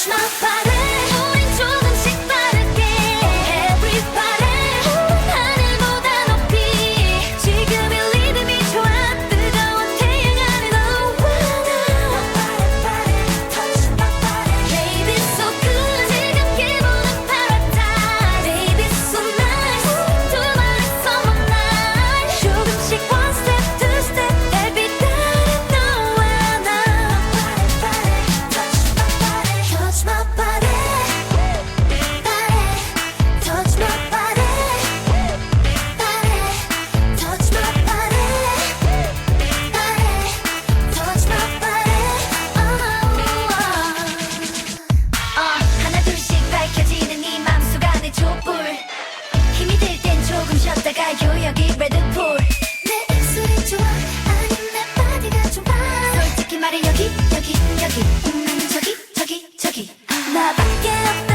Гучно падає 여기 저기 저기 저기. 나밖에 없